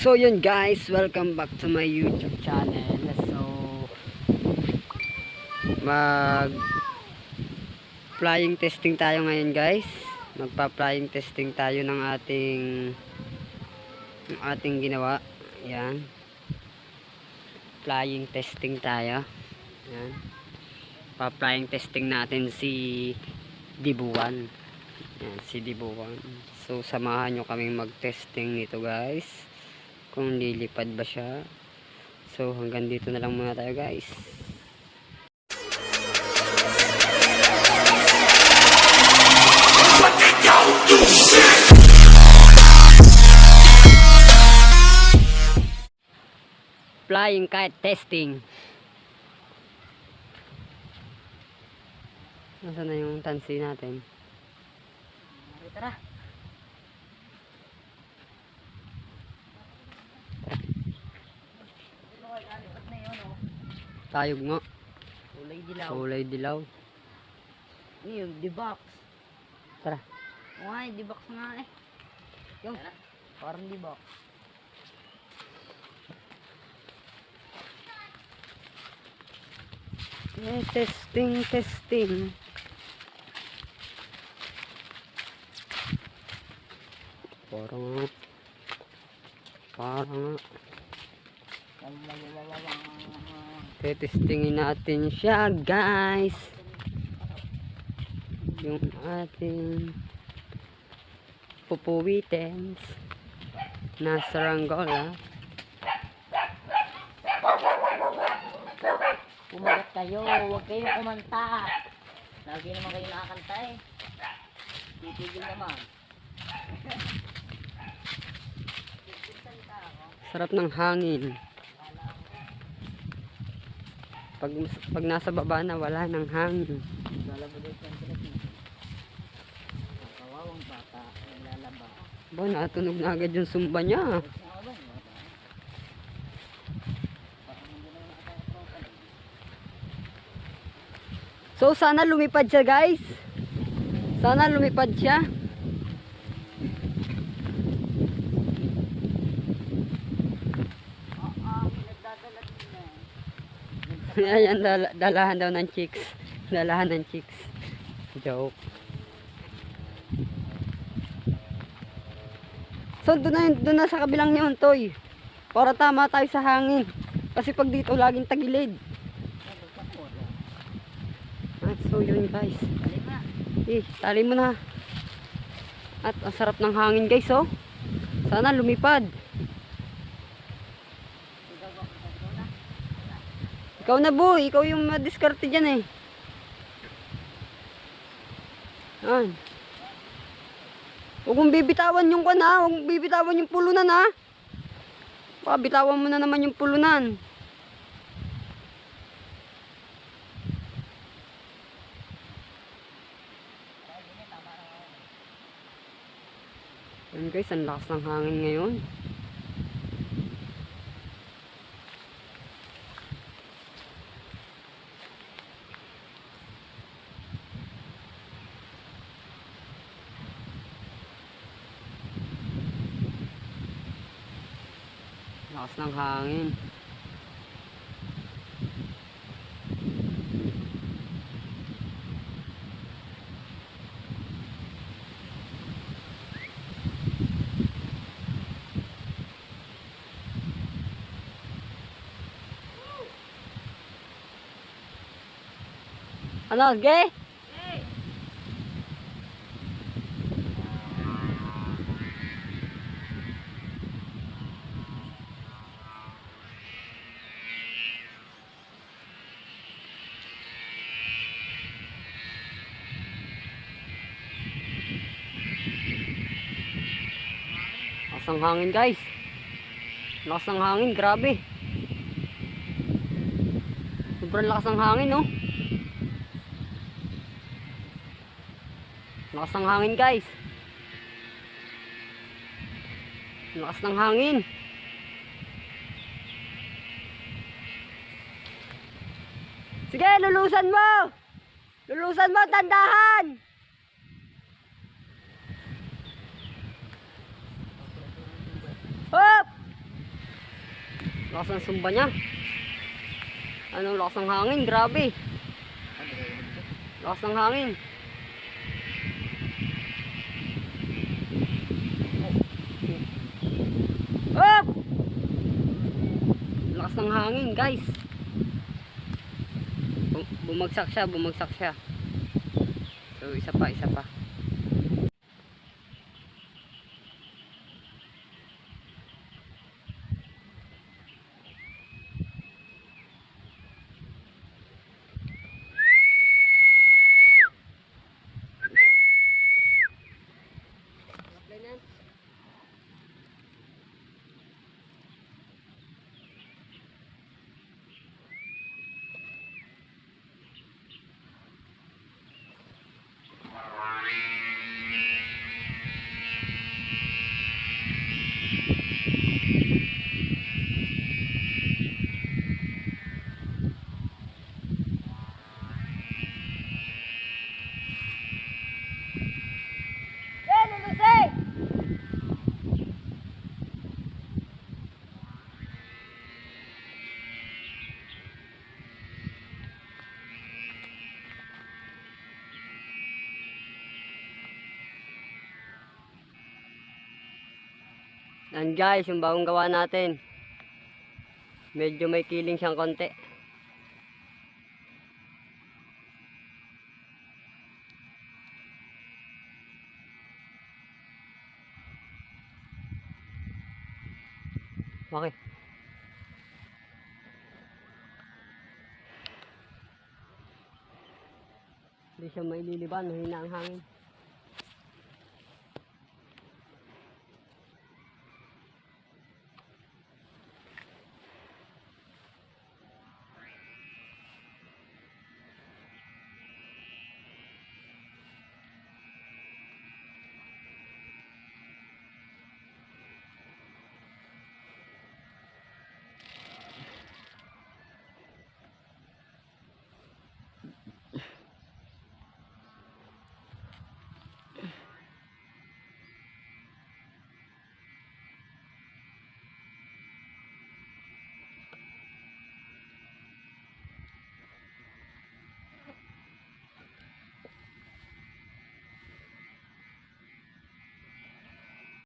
So yun guys, welcome back to my YouTube channel. So mag flying testing tayo ngayon guys. Magpa-flying testing tayo ng ating ng ating ginawa. Yan. Flying testing tayo. Yan. Pa-flying testing natin si Dibuan. Yan, si Dibuan. So samahan nyo kaming mag-testing nito guys kung lilipad ba siya. So hanggang dito na lang muna tayo guys. Flying kite testing. Nasaan na yung tansi natin? Tayog nga. Kulay dilaw. Kulay dilaw. Ano yun? D-box. Tara. Nga, D-box nga eh. Yung, parang D-box. Eh, testing, testing. Parang. Parang. Tetestingin natin siya, guys. Yung ating pupuwitens na saranggola. Pumagat kayo, huwag kayong kumanta. Lagi naman kayo nakakanta eh. Titigil naman. Sarap ng hangin. Pag, pag nasa baba na, wala ng hangin. Kawawang bata, lalaba. Ba, natunog na agad yung sumba niya. So, sana lumipad siya, guys. Sana lumipad siya. Ayan, dala, dalahan daw ng chicks. Dalahan ng chicks. Joke. So, doon na, doon na sa kabilang yun, Toy. Para tama tayo sa hangin. Kasi pag dito, laging tagilid. At so, yun, guys. Eh, tali mo na. At ang sarap ng hangin, guys, oh. Sana lumipad. Ikaw na, boy. Ikaw yung madiskarte dyan, eh. Yan. Huwag mong bibitawan yung kan, ha. Huwag mong bibitawan yung pulunan, ha. Baka bitawan mo na naman yung pulunan. Yan guys, ang lakas ng hangin ngayon. Lakas ng hangin. Ano, gay? Lakas ng hangin guys. Lakas ng hangin, grabe. Sobrang lakas ng hangin, no? Lakas ng hangin guys. Lakas ng hangin. Sige, lulusan mo! Lulusan mo, tandahan! Lakas ng sumba niya. Anong lakas ng hangin? Grabe. Lakas ng hangin. Up! Lakas ng hangin, guys. Bu- Bumagsak siya, bumagsak siya. So, isa pa, isa pa. Yan guys, yung bagong gawa natin. Medyo may kiling siyang konti. Bakit? Hindi siya maililiban, mahina ang hangin.